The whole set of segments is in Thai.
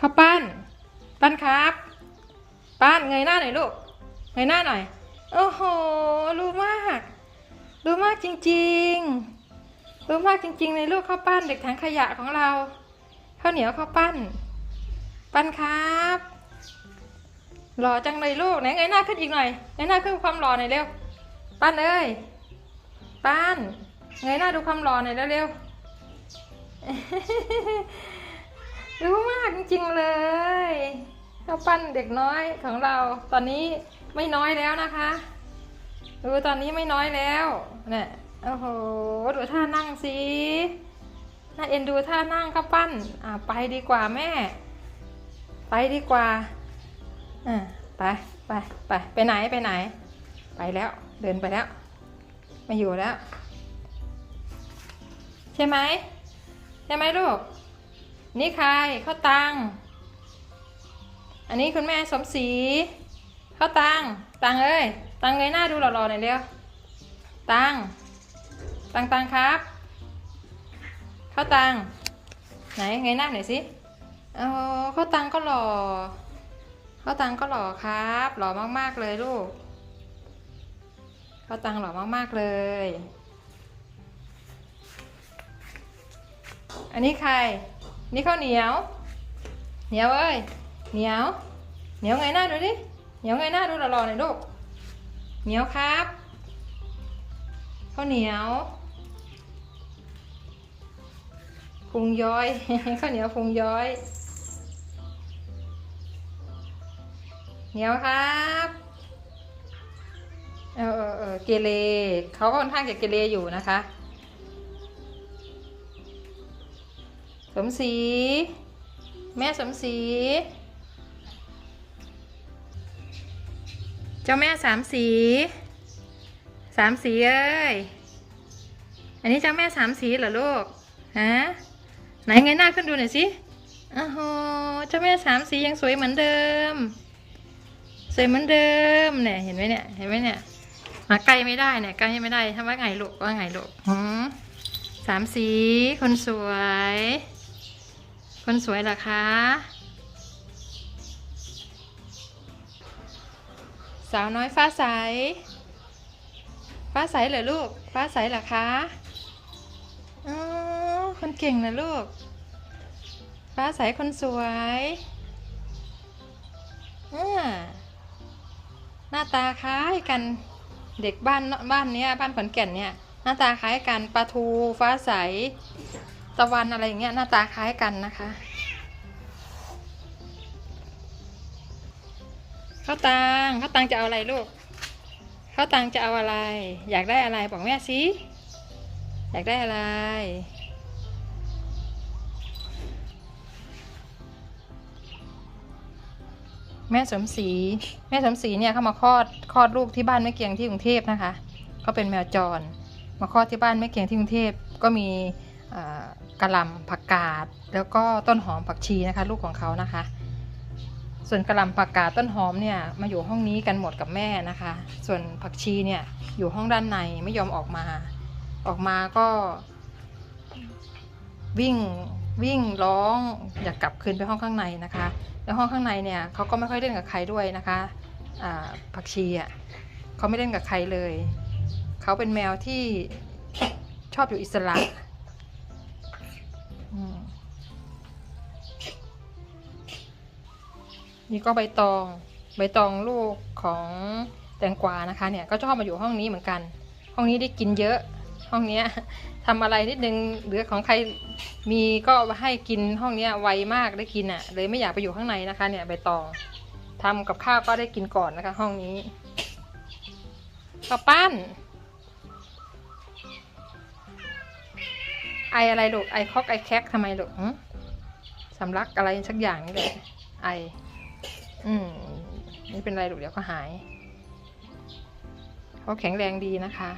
ข้าวปั้น ปั้นครับ ปั้นเงยหน้าหน่อยลูก เงยหน้าหน่อย โอ้โห รู้มาก รู้มากจริงๆ รู้มากจริงๆ ในลูกข้าวปั้นเด็กถังขยะของเรา ข้าวเหนียวข้าวปั้น ปั้นครับ หล่อจังเลยลูก ไหนเงยหน้าขึ้นอีกหน่อย เงยหน้าขึ้นความหล่อหน่อยเร็ว ปั้นเอ้ย ปั้น เงยหน้าดูความหล่อหน่อยเร็วๆ รู้มากจริงๆเลยข้าวปั้นเด็กน้อยของเรา ตอนนี้ไม่น้อยแล้วนะคะดูตอนนี้ไม่น้อยแล้วเนี่ยโอ้โหดูท่านั่งสิน่าเอ็นดูท่านั่งข้าวปั้น อ่าไปดีกว่าแม่ ไปดีกว่าอ่าไปไปไปไปไหนไปไหน ไปแล้วเดินไปแล้วไม่อยู่แล้ว ใช่ไหมใช่ไหมลูก นี่ใครข้าวตัง อันนี้คุณแม่สมศรีข้าวตัง ตังเอ้ย ตังเงยหน้าดูหล่อๆหน่อยเร็วตัง ตังตังครับข้าวตัง ไหนเงยหน้าหน่อยสิเออข้าวตังก็หล่อข้าวตังก็หล่อครับ หล่อมากๆเลยลูกข้าวตังหล่อมากๆเลย อันนี้ใคร นี่ข้าวเหนียว เหนียวเอ้ย เหนียว เหนียวไงหน้าดูดิ เหนียวไงหน้าดูหล่อๆหน่อยลูก เหนียวครับข้าวเหนียวพุงย้อยข้าวเหนียวพุงย้อย เหนียวครับเออเออเออเกเรเขาก็ค่อนข้างจะเกเรอยู่นะคะ สมศรีแม่สมศรีเจ้าแม่สามสีสามสีเอ้ยอันนี้เจ้าแม่สามสีเหรอลูกฮะไหนไงหน้าขึ้นดูหน่อยสิอ้โหเจ้าแม่สามสียังสวยเหมือนเดิม สวยเหมือนเดิมเนี่ยเห็นไหมเนี่ยเห็นไหมเนี่ยมาใกล้ไม่ได้เนี่ยใกล้ไม่ได้ทำว่าไงลูกว่าไงลูกหืมสามสีคนสวย คนสวยเหรอคะ สาวน้อยฟ้าใส ฟ้าใสเหรอลูก ฟ้าใสเหรอคะออคนเก่งนะลูก ฟ้าใสคนสวยหน้าตาคล้ายกันเด็กบ้านบ้านเนี้ยบ้านขอนแก่นเนี่ยหน้าตาคล้ายกันปลาทูฟ้าใส ตะวันอะไรอย่างเงี้ยหน้าตาคล้ายกันนะคะ ข้าวตังข้าวตังจะเอาอะไรลูกข้าวตังจะเอาอะไร อยากได้อะไรบอกแม่สิอยากได้อะไร แม่สมศรีแม่สมศรีเนี่ยเขามาคลอดคลอดลูกที่บ้านแม่เกียงที่กรุงเทพนะคะเขาเป็นแมวจร มาคลอดที่บ้านแม่เกียงที่กรุงเทพก็มีอ่า กระหล่ำผักกาด แล้วก็ต้นหอมผักชีนะคะ ลูกของเขานะคะ ส่วนกระหล่ำผักกาดต้นหอมเนี่ยมาอยู่ห้องนี้กันหมดกับแม่นะคะ ส่วนผักชีเนี่ยอยู่ห้องด้านในไม่ยอมออกมา ออกมาก็ วิ่งวิ่งร้องอยากกลับคืนไปห้องข้างในนะคะ แล้วห้องข้างในเนี่ยเขาก็ไม่ค่อยเล่นกับใครด้วยนะคะผักชีอะเขาไม่เล่นกับใครเลย เขาเป็นแมวที่ชอบอยู่อิสระ นี่ก็ใบตอง ใบตองลูกของแตงกวานะคะเนี่ยก็ชอบมาอยู่ห้องนี้เหมือนกัน ห้องนี้ได้กินเยอะ ห้องเนี้ยทำอะไรนิดนึงหรือของใครมีก็ให้กินห้องเนี้ยไวมากได้กินอะ่ะ เลยไม่อยากไปอยู่ข้างในนะคะ เนี่ยใบตองทำกับข้าวก็ได้กินก่อนนะคะ ห้องนี้ข้าวปั้น ไออะไรลูกไอคอกไอแคกทำไมลูกสำลักอะไรสักอย่างนี่เลยไอ อืมไม่เป็นไรลูกเดี๋ยวก็หายเขาแข็งแรงดีนะคะ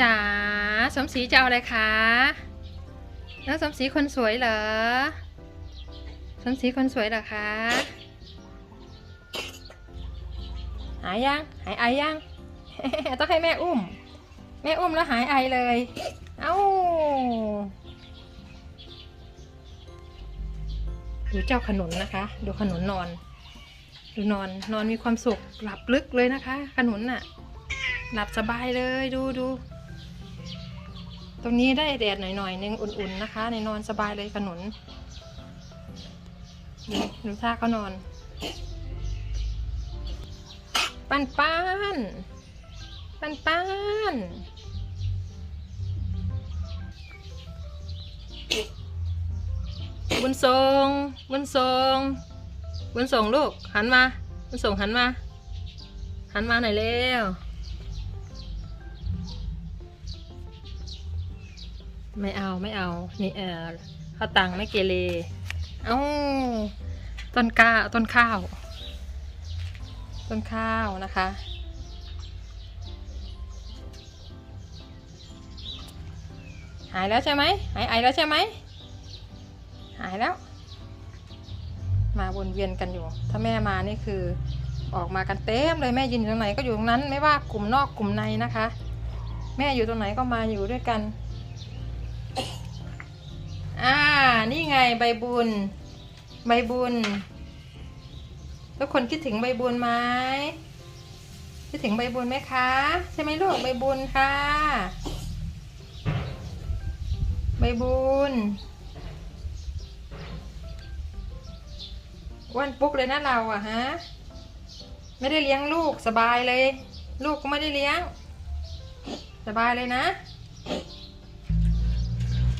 จ๋าสมศรีจะเอาอะไรคะแล้วสมศรีคนสวยเหรอ สมศรีคนสวยเหรอคะ หายยัง หายไอยัง ต้องให้แม่อุ้ม แม่อุ้มแล้วหายไอเลย เอ้า ดูเจ้าขนุนนะคะ ดูขนุนนอน ดูนอนนอนมีความสุขหลับลึกเลยนะคะ ขนุนน่ะ หลับสบายเลยดูดูตรงนี้ได้แดดหน่อยๆนึงอุ่นๆนะคะ ในนอนสบายเลยขนุนดูดูท่าเขานอน ปันปันปันปัน บุญทรงบุญทรงบุญส่งลูกหันมาบุญส่งหันมา หันมาหน่อยเร็วไม่เอาไม่เอา นี่เออข้าวตังไม่เกเรเอ้าต้นกล้าต้นข้าว ต้นข้าวนะคะ หายแล้วใช่ไหมหายไอแล้วใช่ไหม หายแล้ว มาวนเวียนกันอยู่ ถ้าแม่มานี่คือออกมากันเต็มเลยแม่ยืนอยู่ตรงไหนก็อยู่ตรงนั้น ไม่ว่ากลุ่มนอกกลุ่มในนะคะ แม่อยู่ตรงไหนก็มาอยู่ด้วยกัน อ่า นี่ไงใบบุญ ใบบุญ ทุกคนคิดถึงใบบุญไหมคิดถึงใบบุญไหมคะ ใช่ไหมลูกใบบุญค่ะ ใบบุญ อ้วนปุ๊กเลยนะเราอะฮะ ไม่ได้เลี้ยงลูกสบายเลย ลูกก็ไม่ได้เลี้ยง สบายเลยนะ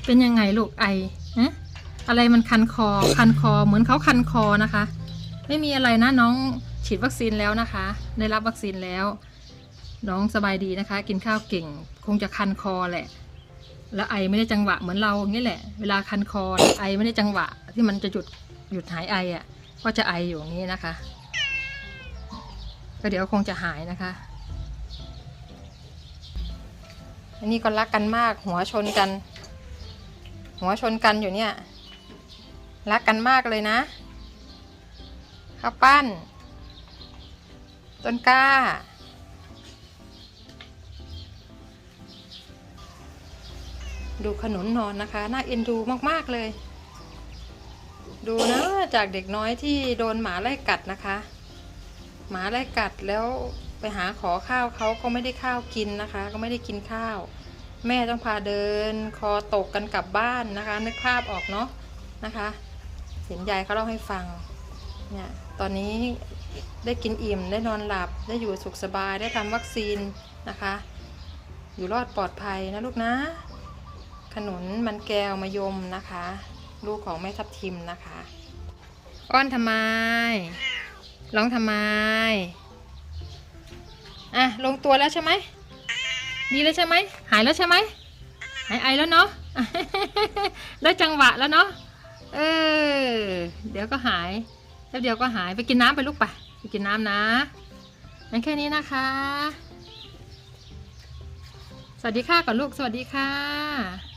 เป็นยังไงลูกไอฮะอะไรมันคันคอ คันคอ เหมือนเขาคันคอนะคะ ไม่มีอะไรนะน้องฉีดวัคซีนแล้วนะคะ ได้รับวัคซีนแล้ว น้องสบายดีนะคะ กินข้าวเก่ง คงจะคันคอแหละ แล้วไอไม่ได้จังหวะเหมือนเราอย่างนี้แหละ เวลาคันคอไอไม่ได้จังหวะที่มันจะหยุดหยุดหายไออะ่ะ ก็จะไออยู่อย่างนี้นะคะ ก็เดี๋ยวคงจะหายนะคะ อันนี้ก็รักกันมากหัวชนกัน หัวชนกันอยู่เนี่ย รักกันมากเลยนะข้าวปั้น ต้นกล้าดูขนุนนอนนะคะ น่าเอ็นดูมาก ๆ เลย ดูนะจากเด็กน้อยที่โดนหมาไล่กัดนะคะ หมาไล่กัดแล้วไปหาขอข้าวเขาก็ไม่ได้ข้าวกินนะคะ ก็ไม่ได้กินข้าว แม่ต้องพาเดิน คอตกกันกลับบ้านนะคะ นึกภาพออกเนาะนะคะเห็นยายเขาเล่าให้ฟังเนี่ยตอนนี้ได้กินอิ่มได้นอนหลับได้อยู่สุขสบายได้ทำวัคซีนนะคะ อยู่รอดปลอดภัยนะลูกนะ ขนุนมันแก้วมายมนะคะ ลูกของแม่ทับทิมนะคะ อ้อนทำไม ร้องทำไม อะ ลงตัวแล้วใช่ไหม ดีแล้วใช่ไหม หายแล้วใช่ไหม หายไอแล้วเนาะ ได้จังหวะแล้วเนาะ เออ เดี๋ยวก็หาย แล้วเดี๋ยวก็หาย ไปกินน้ำไปลูกไป ไปกินน้ำนะงั้นแค่นี้นะคะ สวัสดีค่ะก่อนลูก สวัสดีค่ะ